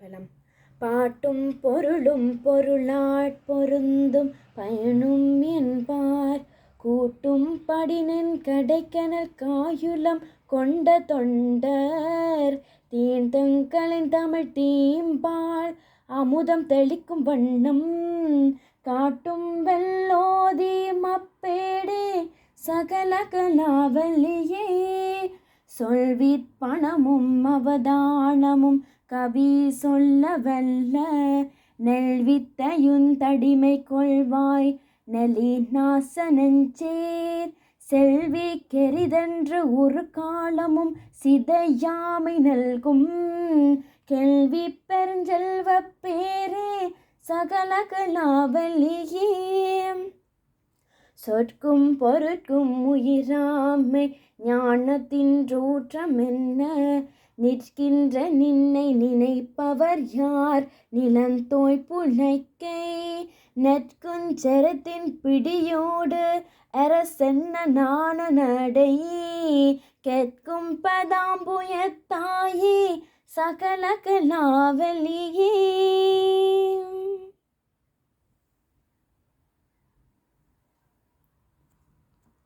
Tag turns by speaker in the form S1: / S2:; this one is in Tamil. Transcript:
S1: பலம். பாட்டும் பொருளும் பொருளாட்பொருந்தும் பயனும் என்பார் கூட்டும் படினின் கடைக்கணல் காயுளம் கொண்ட தொண்டர். தீண்டங்களின் தமிழ் தீம்பாள் அமுதம் தெளிக்கும் வண்ணம். காட்டும் வெள்ளோதி மப்பேடே சகல கலாவலியே. சொல்விற் பணமும் அவதானமும் கவி சொல்ல வல்ல நெல்வித்தையுந்தடிமை கொள்வாய் நெலி நாசனஞ்சேர் செல்வி கெரிதென்று ஒரு காலமும் சிதையாமை நல்கும். கேள்வி பெருஞ்செல்வ பேரே சகலகலாவலியே சொற்கும் பொருட்கும் உயிராமை ஞானத்தின் ரூற்றமென்ன நிற்கின்ற நின்னை நினைப்பவர் யார்? நிலந்தோய் புழைக்கை நெற்குஞ்சரத்தின் பிடியோடு அரசென்ன நாண நடை கேட்கும் பதாம்புயத்தாயே சகல கலாவலியே